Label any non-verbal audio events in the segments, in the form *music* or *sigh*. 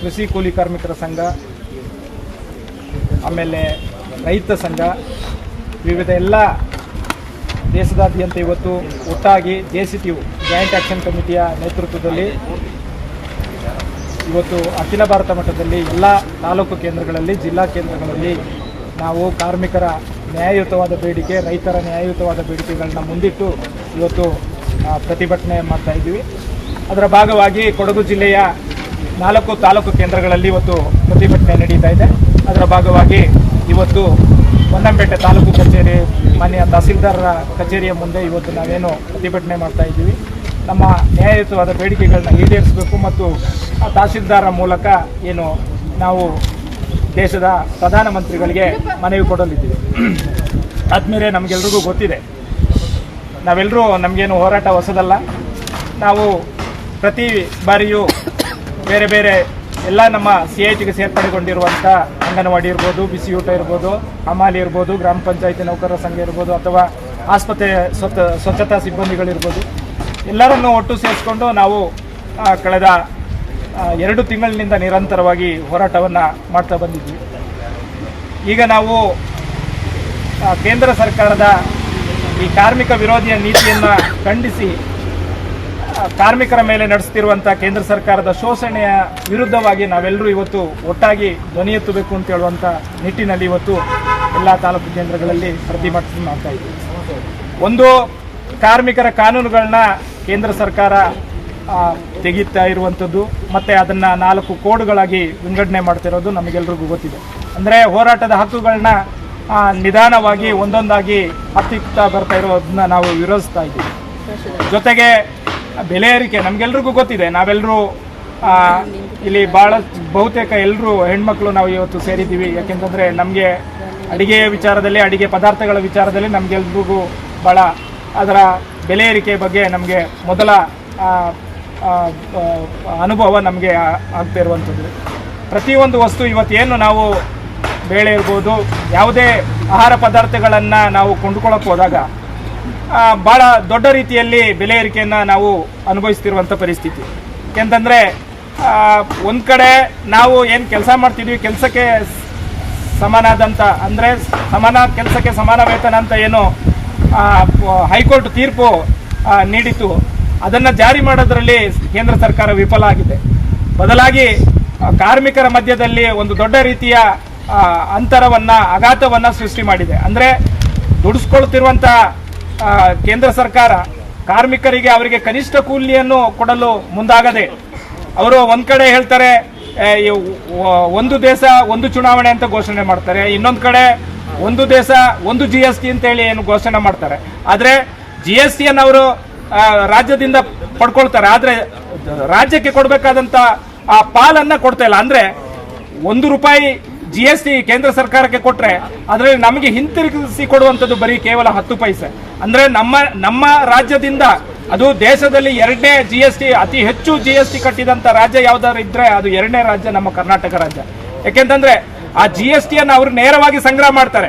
ಕೃಷಿ ಕೂಲಿ ಕಾರ್ಮಿಕರ ಸಂಘ, ಆಮೇಲೆ ರೈತ ಸಂಘ, ವಿವಿಧ ಎಲ್ಲ ದೇಶದಾದ್ಯಂತ ಇವತ್ತು ಒಟ್ಟಾಗಿ J C T U joint action ಕಮಿಟಿಯ ನೇತೃತ್ವದಲ್ಲಿ ಇವತ್ತು ಅಖಿಲ ಭಾರತ ಮಟ್ಟದಲ್ಲಿ ಎಲ್ಲ ತಾಲೂಕು ಕೇಂದ್ರಗಳಲ್ಲಿ, ಜಿಲ್ಲಾ ಕೇಂದ್ರಗಳಲ್ಲಿ ನಾವು ಕಾರ್ಮಿಕರ ನ್ಯಾಯಯುತವಾದ ಬೇಡಿಕೆ, ರೈತರ ನ್ಯಾಯಯುತವಾದ ಬೇಡಿಕೆಗಳನ್ನ ಮುಂದಿಟ್ಟು ಇವತ್ತು ಪ್ರತಿಭಟನೆ ಮಾಡ್ತಾ ಇದ್ದೀವಿ. ಅದರ ಭಾಗವಾಗಿ ಕೊಡಗು ಜಿಲ್ಲೆಯ ನಾಲ್ಕು ತಾಲೂಕು ಕೇಂದ್ರಗಳಲ್ಲಿ ಇವತ್ತು ಪ್ರತಿಭಟನೆ ನಡೀತಾ ಇದೆ. ಅದರ ಭಾಗವಾಗಿ ಇವತ್ತು ಹೊನ್ನಂಪೇಟೆ ತಾಲೂಕು ಕಚೇರಿ, ಮಾನ್ಯ ತಹಸೀಲ್ದಾರರ ಕಚೇರಿಯ ಮುಂದೆ ಇವತ್ತು ನಾವೇನು ಪ್ರತಿಭಟನೆ ಮಾಡ್ತಾ ಇದ್ದೀವಿ. ನಮ್ಮ ನ್ಯಾಯಯುತವಾದ ಬೇಡಿಕೆಗಳನ್ನ ಈಡೇರಿಸಬೇಕು ಮತ್ತು ತಹಸೀಲ್ದಾರರ ಮೂಲಕ ಏನು ನಾವು ದೇಶದ ಪ್ರಧಾನಮಂತ್ರಿಗಳಿಗೆ ಮನವಿ ಕೊಡಲಿದ್ದೀವಿ. ಆದ್ಮೇಲೆ ನಮಗೆಲ್ರಿಗೂ ಗೊತ್ತಿದೆ. ನಾವೆಲ್ಲರೂ ನಮಗೇನು ಹೋರಾಟ ಹೊಸದಲ್ಲ. ನಾವು ಪ್ರತಿ ಬಾರಿಯೂ ಬೇರೆ ಬೇರೆ ಎಲ್ಲ ನಮ್ಮ ಸಿ ಐ ಟಿಗೆ ಸೇರ್ಪಡೆಗೊಂಡಿರುವಂಥ ಅಂಗನವಾಡಿ ಇರ್ಬೋದು, ಬಿಸಿ ಊಟ ಇರ್ಬೋದು, ಹಮಾಲಿ ಇರ್ಬೋದು, ಗ್ರಾಮ ಪಂಚಾಯತಿ ನೌಕರರ ಸಂಘ ಇರ್ಬೋದು, ಅಥವಾ ಆಸ್ಪತ್ರೆ ಸ್ವಚ್ಛ ಸ್ವಚ್ಛತಾ ಸಿಬ್ಬಂದಿಗಳಿರ್ಬೋದು. ಎಲ್ಲರನ್ನು ಒಟ್ಟು ಸೇರಿಸ್ಕೊಂಡು ನಾವು ಕಳೆದ ಎರಡು ತಿಂಗಳಿನಿಂದ ನಿರಂತರವಾಗಿ ಹೋರಾಟವನ್ನು ಮಾಡ್ತಾ ಬಂದಿದ್ವಿ. ಈಗ ನಾವು ಕೇಂದ್ರ ಸರ್ಕಾರದ ಈ ಕಾರ್ಮಿಕ ವಿರೋಧಿಯ ನೀತಿಯನ್ನು ಖಂಡಿಸಿ ಕಾರ್ಮಿಕರ ಮೇಲೆ ನಡೆಸ್ತಿರುವಂಥ ಕೇಂದ್ರ ಸರ್ಕಾರದ ಶೋಷಣೆಯ ವಿರುದ್ಧವಾಗಿ ನಾವೆಲ್ಲರೂ ಇವತ್ತು ಒಟ್ಟಾಗಿ ಧ್ವನಿ ಎತ್ತಬೇಕು ಅಂತ ಹೇಳುವಂಥ ನಿಟ್ಟಿನಲ್ಲಿ ಇವತ್ತು ಎಲ್ಲ ತಾಲೂಕು ಕೇಂದ್ರಗಳಲ್ಲಿ ಪ್ರತಿಭಟನೆ ಮಾಡ್ತಾ ಒಂದು, ಕಾರ್ಮಿಕರ ಕಾನೂನುಗಳನ್ನ ಕೇಂದ್ರ ಸರ್ಕಾರ ತೆಗೀತಾ ತೆಗಿತಾ ಇರುವಂಥದ್ದು ಮತ್ತು ಅದನ್ನು ನಾಲ್ಕು ಕೋಡ್ಗಳಾಗಿ ವಿಂಗಡಣೆ ಮಾಡ್ತಿರೋದು ನಮಗೆಲ್ರಿಗೂ ಗೊತ್ತಿದೆ. ಅಂದರೆ ಹೋರಾಟದ ಹಕ್ಕುಗಳನ್ನ ನಿಧಾನವಾಗಿ ಒಂದೊಂದಾಗಿ ಹತ್ತಿಕ್ತಾ ಬರ್ತಾ ಇರೋದನ್ನ ನಾವು ವಿರೋಧಿಸ್ತಾ ಇದ್ದೀವಿ. ಜೊತೆಗೆ ಬೆಲೆ ಏರಿಕೆ ನಮಗೆಲ್ರಿಗೂ ಗೊತ್ತಿದೆ. ನಾವೆಲ್ಲರೂ ಇಲ್ಲಿ ಭಾಳ ಬಹುತೇಕ ಎಲ್ಲರೂ ಹೆಣ್ಮಕ್ಳು ನಾವು ಇವತ್ತು ಸೇರಿದ್ದೀವಿ. ಯಾಕೆಂತಂದರೆ ನಮಗೆ ಅಡಿಗೆ ವಿಚಾರದಲ್ಲಿ, ಅಡಿಗೆ ಪದಾರ್ಥಗಳ ವಿಚಾರದಲ್ಲಿ ನಮಗೆಲ್ರಿಗೂ ಭಾಳ ಅದರ ಬೆಲೆ ಏರಿಕೆ ಬಗ್ಗೆ ನಮಗೆ ಮೊದಲ ಅನುಭವ ನಮಗೆ ಆಗ್ತಾ ಇರುವಂಥದ್ದು. ಪ್ರತಿಯೊಂದು ವಸ್ತು ಇವತ್ತೇನು ನಾವು ಬೇಳೆ ಇರ್ಬೋದು, ಯಾವುದೇ ಆಹಾರ ಪದಾರ್ಥಗಳನ್ನು ನಾವು ಕೊಂಡುಕೊಳ್ಳೋಕೆ ಹೋದಾಗ ಬಹಳ ದೊಡ್ಡ ರೀತಿಯಲ್ಲಿ ಬೆಲೆ ಏರಿಕೆಯನ್ನು ನಾವು ಅನುಭವಿಸ್ತಿರುವಂಥ ಪರಿಸ್ಥಿತಿ. ಯಾಕೆಂತಂದರೆ ಒಂದು ಕಡೆ ನಾವು ಏನು ಕೆಲಸ ಮಾಡ್ತಿದ್ವಿ, ಕೆಲಸಕ್ಕೆ ಸಮಾನಾದಂಥ ಅಂದರೆ ಸಮಾನ, ಕೆಲಸಕ್ಕೆ ಸಮಾನ ವೇತನ ಅಂತ ಏನು ಹೈಕೋರ್ಟ್ ತೀರ್ಪು ನೀಡಿತು ಅದನ್ನು ಜಾರಿ ಮಾಡೋದರಲ್ಲಿ ಕೇಂದ್ರ ಸರ್ಕಾರ ವಿಫಲ ಆಗಿದೆ. ಬದಲಾಗಿ ಕಾರ್ಮಿಕರ ಮಧ್ಯದಲ್ಲಿ ಒಂದು ದೊಡ್ಡ ರೀತಿಯ ಅಂತರವನ್ನು ಆಘಾತವನ್ನು ಸೃಷ್ಟಿ ಮಾಡಿದೆ. ಅಂದರೆ ದುಡಿಸ್ಕೊಳ್ತಿರುವಂಥ ಕೇಂದ್ರ ಸರ್ಕಾರ ಕಾರ್ಮಿಕರಿಗೆ ಅವರಿಗೆ ಕನಿಷ್ಠ ಕೂಲಿಯನ್ನು ಕೊಡಲು ಮುಂದಾಗದೆ, ಅವರು ಒಂದ್ ಕಡೆ ಹೇಳ್ತಾರೆ ಒಂದು ದೇಶ ಒಂದು ಚುನಾವಣೆ ಅಂತ ಘೋಷಣೆ ಮಾಡ್ತಾರೆ, ಇನ್ನೊಂದು ಕಡೆ ಒಂದು ದೇಶ ಒಂದು ಜಿ ಎಸ್ ಟಿ ಅಂತ ಹೇಳಿ ಏನು ಘೋಷಣೆ ಮಾಡ್ತಾರೆ. ಆದ್ರೆ ಜಿ ಎಸ್ ಟಿಯನ್ನು ಅವರು ರಾಜ್ಯದಿಂದ ಪಡ್ಕೊಳ್ತಾರೆ, ಆದ್ರೆ ರಾಜ್ಯಕ್ಕೆ ಕೊಡಬೇಕಾದಂತ, ಆ, ಪಾಲನ್ನ ಕೊಡ್ತಾ ಇಲ್ಲ. ಅಂದ್ರೆ ಒಂದು ರೂಪಾಯಿ ಜಿ ಎಸ್ ಟಿ ಕೇಂದ್ರ ಸರ್ಕಾರಕ್ಕೆ ಕೊಟ್ರೆ, ಅದರಲ್ಲಿ ನಮಗೆ ಹಿಂತಿರುಗಿಸಿ ಕೊಡುವಂಥದ್ದು ಬರೀ ಕೇವಲ ಹತ್ತು ಪೈಸೆ. ಅಂದ್ರೆ ನಮ್ಮ ನಮ್ಮ ರಾಜ್ಯದಿಂದ ಅದು ದೇಶದಲ್ಲಿ ಎರಡನೇ ಜಿ ಎಸ್ ಟಿ ಅತಿ ಹೆಚ್ಚು ಜಿ ಎಸ್ ಟಿ ಕಟ್ಟಿದಂತ ರಾಜ್ಯ ಯಾವ್ದಾದ್ರು ಇದ್ರೆ ಅದು ಎರಡನೇ ರಾಜ್ಯ ನಮ್ಮ ಕರ್ನಾಟಕ ರಾಜ್ಯ. ಯಾಕೆಂತಂದ್ರೆ ಆ ಜಿ ಎಸ್ ಟಿಯನ್ನು ಅವರು ನೇರವಾಗಿ ಸಂಗ್ರಹ ಮಾಡ್ತಾರೆ.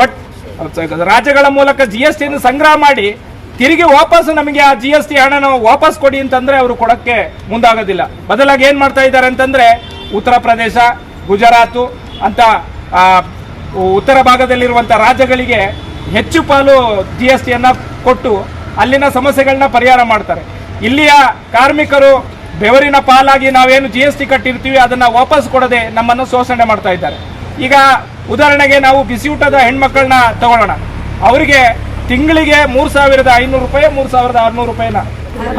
ಬಟ್ ರಾಜ್ಯಗಳ ಮೂಲಕ ಜಿ ಎಸ್ ಟಿಯನ್ನು ಸಂಗ್ರಹ ಮಾಡಿ ತಿರುಗಿ ವಾಪಸ್ ನಮಗೆ ಆ ಜಿ ಎಸ್ ಟಿ ಹಣನ ವಾಪಸ್ ಕೊಡಿ ಅಂತಂದ್ರೆ ಅವರು ಕೊಡಕ್ಕೆ ಮುಂದಾಗೋದಿಲ್ಲ. ಬದಲಾಗಿ ಏನ್ ಮಾಡ್ತಾ ಇದ್ದಾರೆ ಅಂತಂದ್ರೆ ಉತ್ತರ ಪ್ರದೇಶ, ಗುಜರಾತು ಅಂತ ಉತ್ತರ ಭಾಗದಲ್ಲಿರುವಂತ ರಾಜ್ಯಗಳಿಗೆ ಹೆಚ್ಚು ಪಾಲು ಜಿ ಎಸ್ ಟಿಯನ್ನು ಕೊಟ್ಟು ಅಲ್ಲಿನ ಸಮಸ್ಯೆಗಳನ್ನ ಪರಿಹಾರ ಮಾಡ್ತಾರೆ. ಇಲ್ಲಿಯ ಕಾರ್ಮಿಕರು ಬೆವರಿನ ಪಾಲಾಗಿ ನಾವೇನು ಜಿ ಎಸ್ ಟಿ ಕಟ್ಟಿರ್ತೀವಿ, ಅದನ್ನು ವಾಪಸ್ ಕೊಡದೆ ನಮ್ಮನ್ನು ಶೋಷಣೆ ಮಾಡ್ತಾ ಇದ್ದಾರೆ. ಈಗ ಉದಾಹರಣೆಗೆ ನಾವು ಬಿಸಿಯೂಟದ ಹೆಣ್ಮಕ್ಳನ್ನ ತಗೊಳ್ಳೋಣ. ಅವರಿಗೆ ತಿಂಗಳಿಗೆ ಮೂರು ಸಾವಿರದ ಐನೂರು ರೂಪಾಯಿ, ಮೂರು ಸಾವಿರದ ಆರುನೂರು ರೂಪಾಯಿನ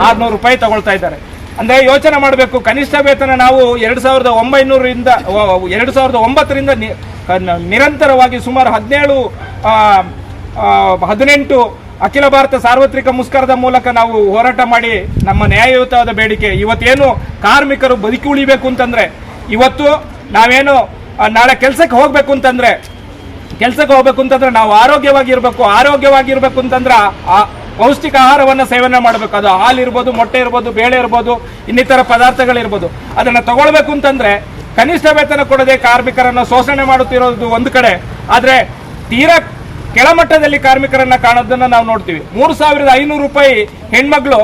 ಆರುನೂರು ರೂಪಾಯಿ ತಗೊಳ್ತಾ ಇದ್ದಾರೆ. ಅಂದರೆ ಯೋಚನೆ ಮಾಡಬೇಕು, ಕನಿಷ್ಠ ವೇತನ ನಾವು ಎರಡು ಸಾವಿರದ ಒಂಬೈನೂರಿಂದ ಎರಡು ಸಾವಿರದ ಒಂಬತ್ತರಿಂದ ನಿರಂತರವಾಗಿ ಸುಮಾರು ಹದಿನೇಳು ಹದಿನೆಂಟು ಅಖಿಲ ಭಾರತ ಸಾರ್ವತ್ರಿಕ ಮುಸ್ಕರದ ಮೂಲಕ ನಾವು ಹೋರಾಟ ಮಾಡಿ ನಮ್ಮ ನ್ಯಾಯಯುತವಾದ ಬೇಡಿಕೆ. ಇವತ್ತೇನು ಕಾರ್ಮಿಕರು ಬದುಕಿ ಉಳಿಬೇಕು ಅಂತಂದ್ರೆ, ಇವತ್ತು ನಾವೇನು ನಾಳೆ ಕೆಲಸಕ್ಕೆ ಹೋಗ್ಬೇಕು ಅಂತಂದ್ರೆ, ಕೆಲಸಕ್ಕೆ ಹೋಗ್ಬೇಕು ಅಂತಂದ್ರೆ ನಾವು ಆರೋಗ್ಯವಾಗಿರ್ಬೇಕು ಆರೋಗ್ಯವಾಗಿರ್ಬೇಕು ಅಂತಂದ್ರೆ ಆ ಪೌಷ್ಟಿಕ ಆಹಾರವನ್ನ ಸೇವನೆ ಮಾಡಬೇಕು. ಅದು ಹಾಲು ಇರ್ಬೋದು, ಮೊಟ್ಟೆ ಇರ್ಬೋದು, ಬೇಳೆ ಇರ್ಬೋದು, ಇನ್ನಿತರ ಪದಾರ್ಥಗಳಿರ್ಬೋದು. ಅದನ್ನ ತಗೊಳ್ಬೇಕು ಅಂತಂದ್ರೆ ಕನಿಷ್ಠ ವೇತನ ಕೊಡದೆ ಕಾರ್ಮಿಕರನ್ನ ಶೋಷಣೆ ಮಾಡುತ್ತಿರೋದು ಒಂದು ಕಡೆ. ಆದರೆ ತೀರಾ ಕೆಳಮಟ್ಟದಲ್ಲಿ ಕಾರ್ಮಿಕರನ್ನ ಕಾಣೋದನ್ನ ನಾವು ನೋಡ್ತೀವಿ. ಮೂರು ಸಾವಿರದ ಐನೂರು ರೂಪಾಯಿ ಹೆಣ್ಮಕ್ಳು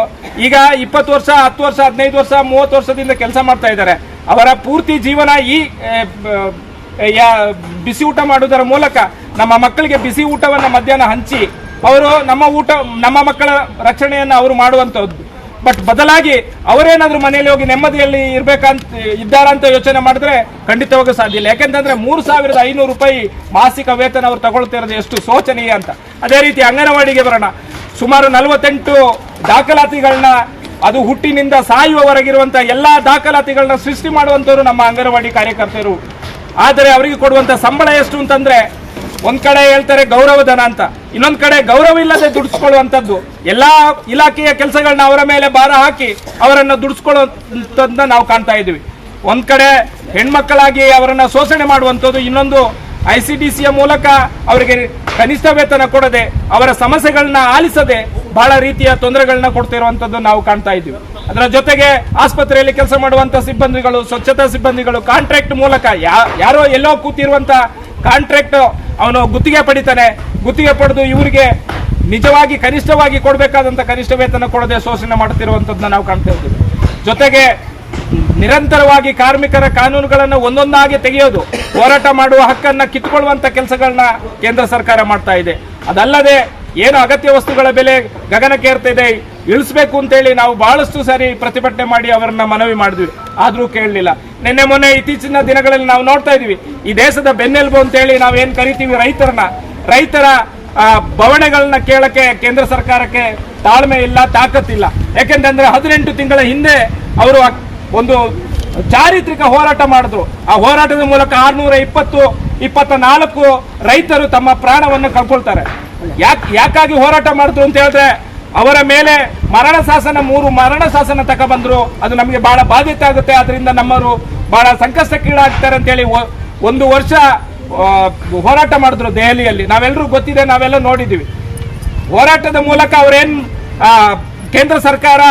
ಈಗ ಇಪ್ಪತ್ತು ವರ್ಷ, ಹತ್ತು ವರ್ಷ, ಹದಿನೈದು ವರ್ಷ, ಮೂವತ್ತು ವರ್ಷದಿಂದ ಕೆಲಸ ಮಾಡ್ತಾ ಇದ್ದಾರೆ. ಅವರ ಪೂರ್ತಿ ಜೀವನ ಈ ಬಿಸಿ ಊಟ ಮಾಡುವುದರ ಮೂಲಕ ನಮ್ಮ ಮಕ್ಕಳಿಗೆ ಬಿಸಿ ಊಟವನ್ನು ಮಧ್ಯಾಹ್ನ ಹಂಚಿ, ಅವರು ನಮ್ಮ ಊಟ, ನಮ್ಮ ಮಕ್ಕಳ ರಕ್ಷಣೆಯನ್ನು ಅವರು ಮಾಡುವಂಥದ್ದು ಬಟ್ ಬದಲಾಗಿ ಅವರೇನಾದ್ರೂ ಮನೆಯಲ್ಲಿ ಹೋಗಿ ನೆಮ್ಮದಿಯಲ್ಲಿ ಇರ್ಬೇಕಂತ, ಇದ್ದಾರಂತ ಯೋಚನೆ ಮಾಡಿದ್ರೆ ಖಂಡಿತವಾಗೂ ಸಾಧ್ಯ ಇಲ್ಲ. ಯಾಕೆಂತಂದ್ರೆ ಮೂರು ಸಾವಿರದ ಐನೂರು ರೂಪಾಯಿ ಮಾಸಿಕ ವೇತನ ಅವರು ತಗೊಳ್ತಿರೋದು ಎಷ್ಟು ಶೋಚನೀಯ ಅಂತ. ಅದೇ ರೀತಿ ಅಂಗನವಾಡಿಗೆ ಬರೋಣ. ಸುಮಾರು ನಲವತ್ತೆಂಟು ದಾಖಲಾತಿಗಳನ್ನ, ಅದು ಹುಟ್ಟಿನಿಂದ ಸಾಯುವವರೆಗಿರುವಂಥ ಎಲ್ಲಾ ದಾಖಲಾತಿಗಳನ್ನ ಸೃಷ್ಟಿ ಮಾಡುವಂತವರು ನಮ್ಮ ಅಂಗನವಾಡಿ ಕಾರ್ಯಕರ್ತರು. ಆದರೆ ಅವರಿಗೆ ಕೊಡುವಂತ ಸಂಬಳ ಎಷ್ಟು ಅಂತಂದ್ರೆ ಒಂದ್ ಕಡೆ ಹೇಳ್ತಾರೆ ಗೌರವಧನ ಅಂತ, ಇನ್ನೊಂದ್ ಕಡೆ ಗೌರವ ಇಲ್ಲದೆ ದುಡಿಸ್ಕೊಳ್ಳುವಂಥದ್ದು. ಎಲ್ಲಾ ಇಲಾಖೆಯ ಕೆಲಸಗಳನ್ನ ಅವರ ಮೇಲೆ ಭಾರ ಹಾಕಿ ಅವರನ್ನು ದುಡಿಸ್ಕೊಳ್ಳುವಂಥದ್ದನ್ನ ನಾವು ಕಾಣ್ತಾ ಇದ್ದೀವಿ. ಒಂದ್ ಕಡೆ ಹೆಣ್ಮಕ್ಕಳಾಗಿ ಅವರನ್ನ ಶೋಷಣೆ ಮಾಡುವಂಥದ್ದು, ಇನ್ನೊಂದು ಐ ಸಿ ಡಿ ಸಿಯ ಮೂಲಕ ಅವರಿಗೆ ಕನಿಷ್ಠ ವೇತನ ಕೊಡದೆ ಅವರ ಸಮಸ್ಯೆಗಳನ್ನ ಆಲಿಸದೆ ಬಹಳ ರೀತಿಯ ತೊಂದರೆಗಳನ್ನ ಕೊಡ್ತಿರುವಂತದ್ದು ನಾವು ಕಾಣ್ತಾ ಇದ್ದೀವಿ. ಅದರ ಜೊತೆಗೆ ಆಸ್ಪತ್ರೆಯಲ್ಲಿ ಕೆಲಸ ಮಾಡುವಂತ ಸಿಬ್ಬಂದಿಗಳು, ಸ್ವಚ್ಛತಾ ಸಿಬ್ಬಂದಿಗಳು, ಕಾಂಟ್ರಾಕ್ಟ್ ಮೂಲಕ ಯಾರೋ ಎಲ್ಲೋ ಕೂತಿರುವಂತ ಕಾಂಟ್ರಾಕ್ಟ್ ಅವನು ಗುತ್ತಿಗೆ ಪಡಿತಾನೆ. ಗುತ್ತಿಗೆ ಪಡೆದು ಇವರಿಗೆ ನಿಜವಾಗಿ, ಕನಿಷ್ಠವಾಗಿ ಕೊಡಬೇಕಾದಂಥ ಕನಿಷ್ಠ ವೇತನ ಕೊಡದೆ ಶೋಷಣೆ ಮಾಡುತ್ತಿರುವಂತದ್ದನ್ನ ನಾವು ಕಾಣ್ತಾ ಇದ್ದೀವಿ. ಜೊತೆಗೆ ನಿರಂತರವಾಗಿ ಕಾರ್ಮಿಕರ ಕಾನೂನುಗಳನ್ನು ಒಂದೊಂದಾಗಿ ತೆಗೆಯೋದು, ಹೋರಾಟ ಮಾಡುವ ಹಕ್ಕನ್ನ ಕಿತ್ಕೊಳ್ಳುವಂಥ ಕೆಲಸಗಳನ್ನ ಕೇಂದ್ರ ಸರ್ಕಾರ ಮಾಡ್ತಾ ಇದೆ. ಅದಲ್ಲದೆ ಏನು ಅಗತ್ಯ ವಸ್ತುಗಳ ಬೆಲೆ ಗಗನಕ್ಕೇರ್ತಿದೆ ಇಳಿಸ್ಬೇಕು ಅಂತೇಳಿ ನಾವು ಬಹಳಷ್ಟು ಸಾರಿ ಪ್ರತಿಭಟನೆ ಮಾಡಿ ಅವರನ್ನ ಮನವಿ ಮಾಡಿದ್ವಿ. ಆದರೂ ಕೇಳಲಿಲ್ಲ. ನಿನ್ನೆ ಮೊನ್ನೆ ಇತ್ತೀಚಿನ ದಿನಗಳಲ್ಲಿ ನಾವು ನೋಡ್ತಾ ಇದೀವಿ, ಈ ದೇಶದ ಬೆನ್ನೆಲುಬು ಅಂತೇಳಿ ಏನು ಕರಿತೀವಿ ರೈತರನ್ನ. ರೈತರ ಬವಣೆಗಳನ್ನ ಕೇಳಕ್ಕೆ ಕೇಂದ್ರ ಸರ್ಕಾರಕ್ಕೆ ತಾಳ್ಮೆ ಇಲ್ಲ, ತಾಕತ್ತಿಲ್ಲ. ಯಾಕೆಂತಂದ್ರೆ ಹದಿನೆಂಟು ತಿಂಗಳ ಹಿಂದೆ ಅವರು ಒಂದು ಚಾರಿತ್ರಿಕ ಹೋರಾಟ ಮಾಡಿದ್ರು. ಆ ಹೋರಾಟದ ಮೂಲಕ ಆರ್ನೂರ ಇಪ್ಪತ್ತು ಇಪ್ಪತ್ತ ನಾಲ್ಕು ರೈತರು ತಮ್ಮ ಪ್ರಾಣವನ್ನು ಕಳ್ಕೊಳ್ತಾರೆ. ಯಾಕೆ, ಯಾಕಾಗಿ ಹೋರಾಟ ಮಾಡಿದ್ರು ಅಂತ ಹೇಳಿದ್ರೆ, ಅವರ ಮೇಲೆ ಮರಣ ಶಾಸನ, ಮೂರು ಮರಣ ಶಾಸನ ತಕ ಬಂದ್ರು. ಅದು ನಮಗೆ ಬಹಳ ಬಾಧಿತ ಆಗುತ್ತೆ. ಅದರಿಂದ ನಮ್ಮವರು ಬಹಳ ಸಂಕಷ್ಟಕ್ಕೀಡಾಗ್ತಾರೆ ಅಂತೇಳಿ ಒಂದು ವರ್ಷ ಹೋರಾಟ ಮಾಡಿದ್ರು ದೆಹಲಿಯಲ್ಲಿ. ನಾವೆಲ್ಲರೂ ಗೊತ್ತಿದೆ, ನಾವೆಲ್ಲ ನೋಡಿದ್ದೀವಿ. ಹೋರಾಟದ ಮೂಲಕ ಅವರೇನ್ ಕೇಂದ್ರ ಸರ್ಕಾರ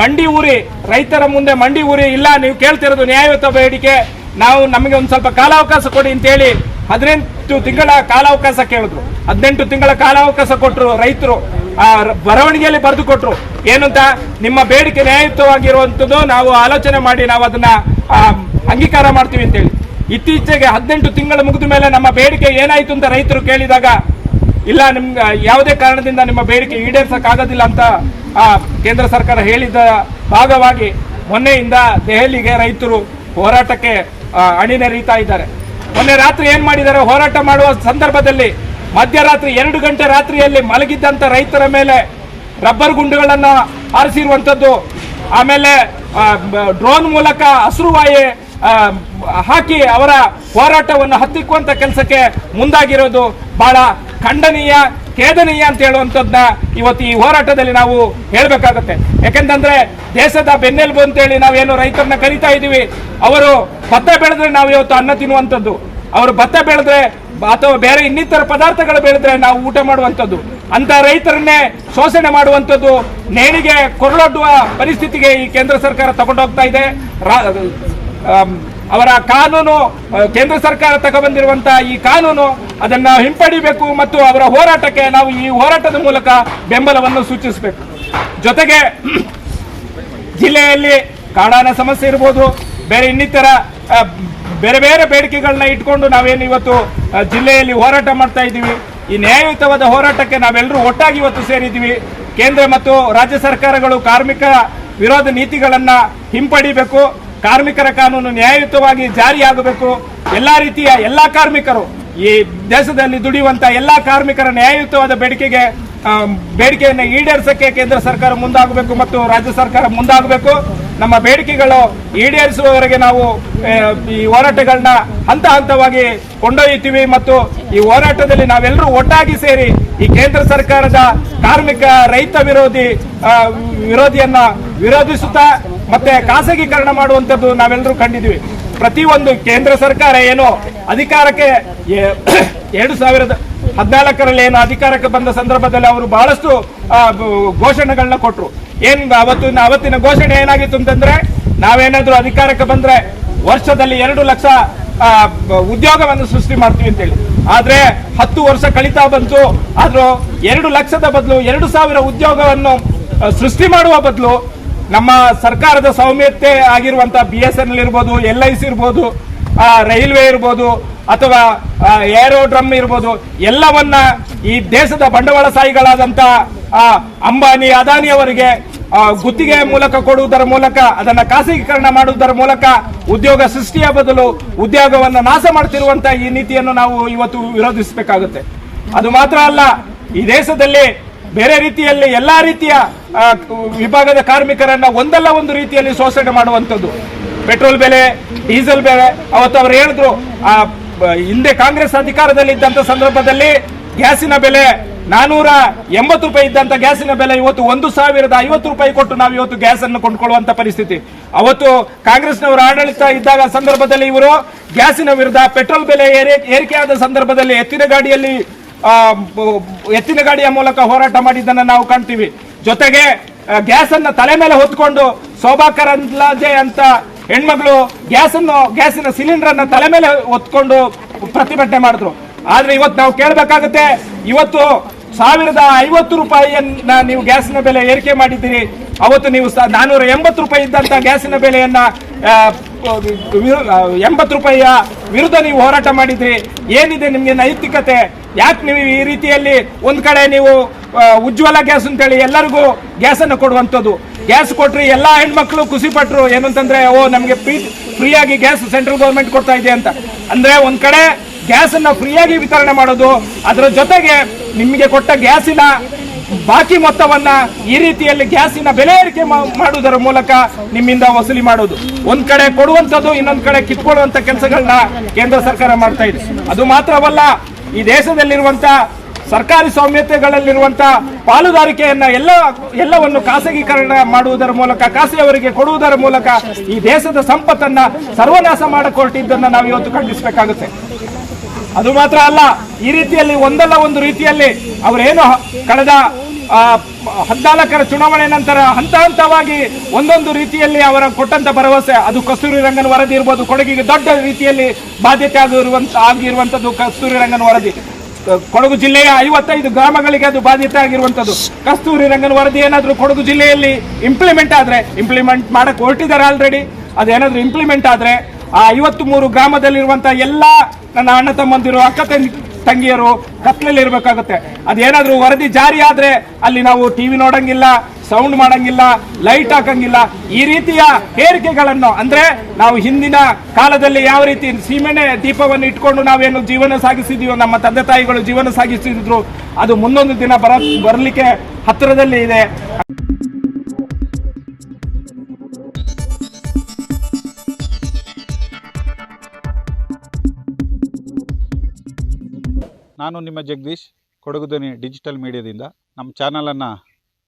ಮಂಡಿ ಊರಿ, ರೈತರ ಮುಂದೆ ಮಂಡಿ ಊರಿ ಇಲ್ಲ, ನೀವು ಕೇಳ್ತಿರೋದು ನ್ಯಾಯಯುತ ಬೇಡಿಕೆ, ನಾವು ನಮಗೆ ಒಂದು ಸ್ವಲ್ಪ ಕಾಲಾವಕಾಶ ಕೊಡಿ ಅಂತೇಳಿ ಹದಿನೆಂಟು ತಿಂಗಳ ಕಾಲಾವಕಾಶ ಕೇಳಿದ್ರು. ಹದಿನೆಂಟು ತಿಂಗಳ ಕಾಲಾವಕಾಶ ಕೊಟ್ಟರು ರೈತರು. ಆ ಬರವಣಿಗೆಯಲ್ಲಿ ಬರೆದು ಕೊಟ್ಟರು ಏನಂತ? ನಿಮ್ಮ ಬೇಡಿಕೆ ನ್ಯಾಯಯುತವಾಗಿರುವಂಥದ್ದು ನಾವು ಆಲೋಚನೆ ಮಾಡಿ ನಾವು ಅದನ್ನ ಅಂಗೀಕಾರ ಮಾಡ್ತೀವಿ ಅಂತೇಳಿ. ಇತ್ತೀಚೆಗೆ ಹದಿನೆಂಟು ತಿಂಗಳು ಮುಗಿದ ಮೇಲೆ ನಮ್ಮ ಬೇಡಿಕೆ ಏನಾಯ್ತು ಅಂತ ರೈತರು ಕೇಳಿದಾಗ ಇಲ್ಲ ನಿಮ್ಗೆ ಯಾವುದೇ ಕಾರಣದಿಂದ ನಿಮ್ಮ ಬೇಡಿಕೆ ಈಡೇರಿಸಕ್ಕಾಗೋದಿಲ್ಲ ಅಂತ ಆ, ಕೇಂದ್ರ ಸರ್ಕಾರ ಹೇಳಿದ ಭಾಗವಾಗಿ ಮೊನ್ನೆಯಿಂದ ದೆಹಲಿಗೆ ರೈತರು ಹೋರಾಟಕ್ಕೆ ಅಣಿನೆರೀತಾ ಇದ್ದಾರೆ. ಮೊನ್ನೆ ರಾತ್ರಿ ಏನ್ ಮಾಡಿದ್ದಾರೆ ಹೋರಾಟ ಮಾಡುವ ಸಂದರ್ಭದಲ್ಲಿ ಮಧ್ಯರಾತ್ರಿ ಎರಡು ಗಂಟೆ ರಾತ್ರಿಯಲ್ಲಿ ಮಲಗಿದ್ದಂತ ರೈತರ ಮೇಲೆ ರಬ್ಬರ್ ಗುಂಡುಗಳನ್ನ ಹಾರಿಸಿರುವಂತದ್ದು ಆಮೇಲೆ ಡ್ರೋನ್ ಮೂಲಕ ಹಸಿರುವಾಯಿ ಹಾಕಿ ಅವರ ಹೋರಾಟವನ್ನು ಹತ್ತಿಕ್ಕುವಂತ ಕೆಲಸಕ್ಕೆ ಮುಂದಾಗಿರೋದು ಬಹಳ ಖಂಡನೀಯ, ಖೇದನೀಯ ಅಂತ ಹೇಳುವಂಥದ್ದನ್ನ ಇವತ್ತು ಈ ಹೋರಾಟದಲ್ಲಿ ನಾವು ಹೇಳಬೇಕಾಗುತ್ತೆ. ಯಾಕೆಂತಂದ್ರೆ ದೇಶದ ಬೆನ್ನೆಲುಬು ಅಂತೇಳಿ ನಾವೇನು ರೈತರನ್ನ ಕರಿತಾ ಇದ್ದೀವಿ, ಅವರು ಭತ್ತ ಬೆಳೆದ್ರೆ ನಾವು ಇವತ್ತು ಅನ್ನ ತಿನ್ನುವಂಥದ್ದು. ಅವರು ಭತ್ತ ಬೆಳೆದ್ರೆ ಅಥವಾ ಬೇರೆ ಇನ್ನಿತರ ಪದಾರ್ಥಗಳು ಬೆಳೆದ್ರೆ ನಾವು ಊಟ ಮಾಡುವಂಥದ್ದು. ಅಂತ ರೈತರನ್ನೇ ಶೋಷಣೆ ಮಾಡುವಂಥದ್ದು ನೇಣಿಗೆ ಕೊರಳೊಡ್ಡುವ ಪರಿಸ್ಥಿತಿಗೆ ಈ ಕೇಂದ್ರ ಸರ್ಕಾರ ತಗೊಂಡೋಗ್ತಾ ಇದೆ. ಅವರ ಕಾನೂನು ಕೇಂದ್ರ ಸರ್ಕಾರ ತಗೊಬಂದಿರುವಂತಹ ಈ ಕಾನೂನು ಅದನ್ನ ಹಿಂಪಡಿಬೇಕು ಮತ್ತು ಅವರ ಹೋರಾಟಕ್ಕೆ ನಾವು ಈ ಹೋರಾಟದ ಮೂಲಕ ಬೆಂಬಲವನ್ನು ಸೂಚಿಸಬೇಕು. ಜೊತೆಗೆ ಜಿಲ್ಲೆಯಲ್ಲಿ ಕಾಡಾನ ಸಮಸ್ಯೆ ಇರ್ಬೋದು, ಬೇರೆ ಇನ್ನಿತರ ಬೇರೆ ಬೇರೆ ಬೇಡಿಕೆಗಳನ್ನ ಇಟ್ಕೊಂಡು ನಾವೇನು ಇವತ್ತು ಜಿಲ್ಲೆಯಲ್ಲಿ ಹೋರಾಟ ಮಾಡ್ತಾ ಇದ್ದೀವಿ. ಈ ನ್ಯಾಯಯುತವಾದ ಹೋರಾಟಕ್ಕೆ ನಾವೆಲ್ಲರೂ ಒಟ್ಟಾಗಿ ಇವತ್ತು ಸೇರಿದ್ದೀವಿ. ಕೇಂದ್ರ ಮತ್ತು ರಾಜ್ಯ ಸರ್ಕಾರಗಳು ಕಾರ್ಮಿಕ ವಿರೋಧ ನೀತಿಗಳನ್ನು ಹಿಂಪಡಿಬೇಕು. ಕಾರ್ಮಿಕರ ಕಾನೂನು ನ್ಯಾಯಯುತವಾಗಿ ಜಾರಿಯಾಗಬೇಕು. ಎಲ್ಲಾ ರೀತಿಯ ಎಲ್ಲಾ ಕಾರ್ಮಿಕರು ಈ ದೇಶದಲ್ಲಿ ದುಡಿಯುವಂತ ಎಲ್ಲಾ ಕಾರ್ಮಿಕರ ನ್ಯಾಯಯುತವಾದ ಬೇಡಿಕೆಗೆ ಬೇಡಿಕೆಯನ್ನು ಈಡೇರಿಸಕ್ಕೆ ಕೇಂದ್ರ ಸರ್ಕಾರ ಮುಂದಾಗಬೇಕು ಮತ್ತು ರಾಜ್ಯ ಸರ್ಕಾರ ಮುಂದಾಗಬೇಕು. ನಮ್ಮ ಬೇಡಿಕೆಗಳು ಈಡೇರಿಸುವವರೆಗೆ ನಾವು ಈ ಹೋರಾಟಗಳನ್ನ ಹಂತ ಹಂತವಾಗಿ ಕೊಂಡೊಯ್ಯುತ್ತೀವಿ ಮತ್ತು ಈ ಹೋರಾಟದಲ್ಲಿ ನಾವೆಲ್ಲರೂ ಒಟ್ಟಾಗಿ ಸೇರಿ ಈ ಕೇಂದ್ರ ಸರ್ಕಾರದ ಕಾರ್ಮಿಕ ರೈತ ವಿರೋಧಿ ವಿರೋಧಿಯನ್ನ ವಿರೋಧಿಸುತ್ತಾ ಮತ್ತೆ ಖಾಸಗೀಕರಣ ಮಾಡುವಂತದ್ದು ನಾವೆಲ್ಲರೂ ಕಂಡಿದ್ವಿ ಪ್ರತಿಯೊಂದು ಕೇಂದ್ರ ಸರ್ಕಾರ ಏನು ಅಧಿಕಾರಕ್ಕೆ *coughs* ಎರಡು ಸಾವಿರದ ಹದಿನಾಲ್ಕರಲ್ಲಿ ಏನು ಅಧಿಕಾರಕ್ಕೆ ಬಂದ ಸಂದರ್ಭದಲ್ಲಿ ಅವರು ಬಹಳಷ್ಟು ಘೋಷಣೆಗಳನ್ನ ಕೊಟ್ಟರು ಏನ್ ಅವತ್ತಿನ ಅವತ್ತಿನ ಘೋಷಣೆ ಏನಾಗಿತ್ತು ಅಂತಂದ್ರೆ, ನಾವೇನಾದ್ರೂ ಅಧಿಕಾರಕ್ಕೆ ಬಂದ್ರೆ ವರ್ಷದಲ್ಲಿ ಎರಡು ಲಕ್ಷ ಉದ್ಯೋಗವನ್ನು ಸೃಷ್ಟಿ ಮಾಡ್ತೀವಿ ಅಂತೇಳಿ. ಆದ್ರೆ ಹತ್ತು ವರ್ಷ ಕಳೀತಾ ಬಂತು. ಆದ್ರೂ ಎರಡು ಲಕ್ಷದ ಬದಲು ಎರಡು ಸಾವಿರ ಉದ್ಯೋಗವನ್ನು ಸೃಷ್ಟಿ ಮಾಡುವ ಬದಲು ನಮ್ಮ ಸರ್ಕಾರದ ಸೌಮ್ಯತೆ ಆಗಿರುವಂತಹ ಬಿ ಎಸ್ ಎನ್ ಎಲ್ ಇರ್ಬೋದು ಎಲ್ ಐ ಸಿ ಇರ್ಬೋದು ರೈಲ್ವೆ ಇರ್ಬೋದು ಅಥವಾ ಏರೋಡ್ರಮ್ ಇರ್ಬೋದು ಎಲ್ಲವನ್ನ ಈ ದೇಶದ ಬಂಡವಾಳಶಾಹಿಗಳಾದಂತ ಆ, ಅಂಬಾನಿ ಅದಾನಿ ಅವರಿಗೆ ಗುತ್ತಿಗೆ ಮೂಲಕ ಕೊಡುವುದರ ಮೂಲಕ ಅದನ್ನ ಖಾಸಗೀಕರಣ ಮಾಡುವುದರ ಮೂಲಕ ಉದ್ಯೋಗ ಸೃಷ್ಟಿಯ ಬದಲು ಉದ್ಯೋಗವನ್ನು ನಾಶ ಮಾಡ್ತಿರುವಂತ ಈ ನೀತಿಯನ್ನು ನಾವು ಇವತ್ತು ವಿರೋಧಿಸಬೇಕಾಗುತ್ತೆ. ಅದು ಮಾತ್ರ ಅಲ್ಲ ಈ ದೇಶದಲ್ಲಿ ಬೇರೆ ರೀತಿಯಲ್ಲಿ ಎಲ್ಲಾ ರೀತಿಯ ವಿಭಾಗದ ಕಾರ್ಮಿಕರನ್ನ ಒಂದಲ್ಲ ಒಂದು ರೀತಿಯಲ್ಲಿ ಶೋಷಣೆ ಮಾಡುವಂಥದ್ದು. ಪೆಟ್ರೋಲ್ ಬೆಲೆ ಡೀಸೆಲ್ ಬೆಲೆ ಅವತ್ತು ಅವರು ಹೇಳಿದ್ರು ಆ, ಹಿಂದೆ ಕಾಂಗ್ರೆಸ್ ಅಧಿಕಾರದಲ್ಲಿ ಇದ್ದಂತ ಸಂದರ್ಭದಲ್ಲಿ ಗ್ಯಾಸಿನ ಬೆಲೆ ನಾನೂರ ಎಂಬತ್ತು ರೂಪಾಯಿ ಇದ್ದಂತ ಗ್ಯಾಸಿನ ಬೆಲೆ ಇವತ್ತು ಒಂದು ಸಾವಿರದ ಐವತ್ತು ರೂಪಾಯಿ ಕೊಟ್ಟು ನಾವು ಇವತ್ತು ಗ್ಯಾಸ್ ಅನ್ನು ಕೊಂಡ್ಕೊಳ್ಳುವಂತ ಪರಿಸ್ಥಿತಿ. ಅವತ್ತು ಕಾಂಗ್ರೆಸ್ನವರು ಆಡಳಿತ ಇದ್ದಾಗ ಸಂದರ್ಭದಲ್ಲಿ ಇವರು ಗ್ಯಾಸಿನ ವಿರುದ್ಧ ಪೆಟ್ರೋಲ್ ಬೆಲೆ ಏರಿ- ಏರಿಕೆಯಾದ ಸಂದರ್ಭದಲ್ಲಿ ಎತ್ತಿನ ಗಾಡಿಯಲ್ಲಿ ಎತ್ತಿನ ಗಾಡಿಯ ಮೂಲಕ ಹೋರಾಟ ಮಾಡಿದ್ದನ್ನು ನಾವು ಕಾಣ್ತೀವಿ. ಜೊತೆಗೆ ಗ್ಯಾಸ್ ಅನ್ನ ತಲೆ ಮೇಲೆ ಹೊತ್ಕೊಂಡು ಶೋಭಾ ಕರಂದ್ಲಾಜೆ ಅಂತ ಹೆಣ್ಮಗಳು ಗ್ಯಾಸ್ ಅನ್ನು ಗ್ಯಾಸಿನ ಸಿಲಿಂಡರ್ ಅನ್ನ ತಲೆ ಮೇಲೆ ಹೊತ್ಕೊಂಡು ಪ್ರತಿಭಟನೆ ಮಾಡಿದ್ರು. ಆದ್ರೆ ಇವತ್ತು ನಾವು ಕೇಳಬೇಕಾಗುತ್ತೆ, ಇವತ್ತು ಸಾವಿರದ ಐವತ್ತು ರೂಪಾಯಿಯನ್ನ ನೀವು ಗ್ಯಾಸಿನ ಬೆಲೆ ಏರಿಕೆ ಮಾಡಿದ್ದೀರಿ. ಅವತ್ತು ನೀವು ನಾನೂರ ಎಂಬತ್ತು ರೂಪಾಯಿ ಇದ್ದಂತ ಗ್ಯಾಸಿನ ಬೆಲೆಯನ್ನ ಎಂಬತ್ತು ರೂಪಾಯಿಯ ವಿರುದ್ಧ ನೀವು ಹೋರಾಟ ಮಾಡಿದ್ರಿ. ಏನಿದೆ ನಿಮಗೆ ನೈತಿಕತೆ? ಯಾಕೆ ನೀವು ಈ ರೀತಿಯಲ್ಲಿ ಒಂದ್ ಕಡೆ ನೀವು ಉಜ್ವಲ ಗ್ಯಾಸ್ ಅಂತೇಳಿ ಎಲ್ಲರಿಗೂ ಗ್ಯಾಸ್ ಅನ್ನು ಕೊಡುವಂಥದ್ದು? ಗ್ಯಾಸ್ ಕೊಟ್ರಿ ಎಲ್ಲಾ ಹೆಣ್ಮಕ್ಳು ಖುಷಿ ಪಟ್ರು ಏನಂತಂದ್ರೆ, ಓ, ನಮಗೆ ಫ್ರೀ ಆಗಿ ಗ್ಯಾಸ್ ಸೆಂಟ್ರಲ್ ಗೌರ್ಮೆಂಟ್ ಕೊಡ್ತಾ ಇದೆ ಅಂತ. ಅಂದ್ರೆ ಒಂದ್ ಕಡೆ ಗ್ಯಾಸ್ ಅನ್ನ ಫ್ರೀಯಾಗಿ ವಿತರಣೆ ಮಾಡೋದು, ಅದರ ಜೊತೆಗೆ ನಿಮಗೆ ಕೊಟ್ಟ ಗ್ಯಾಸಿನ ಬಾಕಿ ಮೊತ್ತವನ್ನ ಈ ರೀತಿಯಲ್ಲಿ ಗ್ಯಾಸಿನ ಬೆಲೆ ಏರಿಕೆ ಮಾಡುವುದರ ಮೂಲಕ ನಿಮ್ಮಿಂದ ವಸೂಲಿ ಮಾಡೋದು ಒಂದ್ ಕಡೆ ಕೊಡುವಂತದ್ದು ಇನ್ನೊಂದ್ ಕಡೆ ಕಿತ್ಕೊಳ್ಳುವಂತ ಕೆಲಸಗಳನ್ನ ಕೇಂದ್ರ ಸರ್ಕಾರ ಮಾಡ್ತಾ ಇದೆ. ಅದು ಮಾತ್ರವಲ್ಲ, ಈ ದೇಶದಲ್ಲಿರುವಂತ ಸರ್ಕಾರಿ ಸೌಮ್ಯತೆಗಳಲ್ಲಿರುವಂತ ಪಾಲುದಾರಿಕೆಯನ್ನ ಎಲ್ಲ, ಎಲ್ಲವನ್ನು ಖಾಸಗೀಕರಣ ಮಾಡುವುದರ ಮೂಲಕ, ಖಾಸಗಿಯವರಿಗೆ ಕೊಡುವುದರ ಮೂಲಕ ಈ ದೇಶದ ಸಂಪತ್ತನ್ನ ಸರ್ವನಾಶ ಮಾಡಿಕೊಟ್ಟಿದ್ದನ್ನ ನಾವು ಇವತ್ತು ಖಂಡಿಸಬೇಕಾಗುತ್ತೆ. ಅದು ಮಾತ್ರ ಅಲ್ಲ, ಈ ರೀತಿಯಲ್ಲಿ ಒಂದಲ್ಲ ಒಂದು ರೀತಿಯಲ್ಲಿ ಅವರೇನು ಕಳೆದ ಹದಿನಾಲ್ಕರ ಚುನಾವಣೆ ನಂತರ ಹಂತ ಹಂತವಾಗಿ ಒಂದೊಂದು ರೀತಿಯಲ್ಲಿ ಅವರ ಕೊಟ್ಟಂತ ಭರವಸೆ, ಅದು ಕಸ್ತೂರಿ ರಂಗನ ವರದಿ ಇರ್ಬೋದು, ಕೊಡಗಿಗೆ ದೊಡ್ಡ ರೀತಿಯಲ್ಲಿ ಬಾಧ್ಯತೆ ಆಗಿರುವಂತ, ಆಗಿರುವಂತದ್ದು ಕಸ್ತೂರಿ ರಂಗನ ವರದಿ. ಕೊಡಗು ಜಿಲ್ಲೆಯ ಐವತ್ತೈದು ಗ್ರಾಮಗಳಿಗೆ ಅದು ಬಾಧಿತ ಆಗಿರುವಂತದ್ದು. ಕಸ್ತೂರಿ ರಂಗನ ವರದಿ ಏನಾದರೂ ಕೊಡಗು ಜಿಲ್ಲೆಯಲ್ಲಿ ಇಂಪ್ಲಿಮೆಂಟ್ ಆದ್ರೆ ಇಂಪ್ಲಿಮೆಂಟ್ ಮಾಡಕ್ಕೆ ಹೊರಟಿದ್ದಾರೆ ಆಲ್ರೆಡಿ ಏನಾದರೂ ಇಂಪ್ಲಿಮೆಂಟ್ ಆದ್ರೆ, ಆ ಐವತ್ತು ಮೂರು ಗ್ರಾಮದಲ್ಲಿರುವಂತಹ ಎಲ್ಲ ನನ್ನ ಅಣ್ಣ ತಮ್ಮಂದಿರು, ಅಕ್ಕ ತಂಗಿ, ತಂಗಿಯರು ಕತ್ಲಲ್ಲಿ ಇರಬೇಕಾಗುತ್ತೆ. ಅದೇನಾದ್ರೂ ವರದಿ ಜಾರಿ ಆದರೆ ಅಲ್ಲಿ ನಾವು ಟಿವಿ ನೋಡಂಗಿಲ್ಲ ಸೌಂಡ್ ಮಾಡಂಗಿಲ್ಲ, ಲೈಟ್ ಹಾಕಂಗಿಲ್ಲ. ಈ ರೀತಿಯ ಹೇರಿಕೆಗಳನ್ನು ಅಂದ್ರೆ ನಾವು ಹಿಂದಿನ ಕಾಲದಲ್ಲಿ ಯಾವ ರೀತಿ ಸೀಮೆಣ್ಣೆ ದೀಪವನ್ನು ಇಟ್ಕೊಂಡು ನಾವೇನು ಜೀವನ ಸಾಗಿಸಿದೀವೋ, ನಮ್ಮ ತಂದೆ ತಾಯಿಗಳು ಜೀವನ ಸಾಗಿಸಿದ್ರು, ಅದು ಮುಂದೊಂದು ದಿನ ಬರ, ಬರಲಿಕ್ಕೆ ಹತ್ತಿರದಲ್ಲಿ ಇದೆ. ನಾನು ನಿಮ್ಮ ಜಗದೀಶ್ ಕೊಡಗುದನಿ ಡಿಜಿಟಲ್ ಮೀಡಿಯಾದಿಂದ. ನಮ್ಮ ಚಾನಲನ್ನು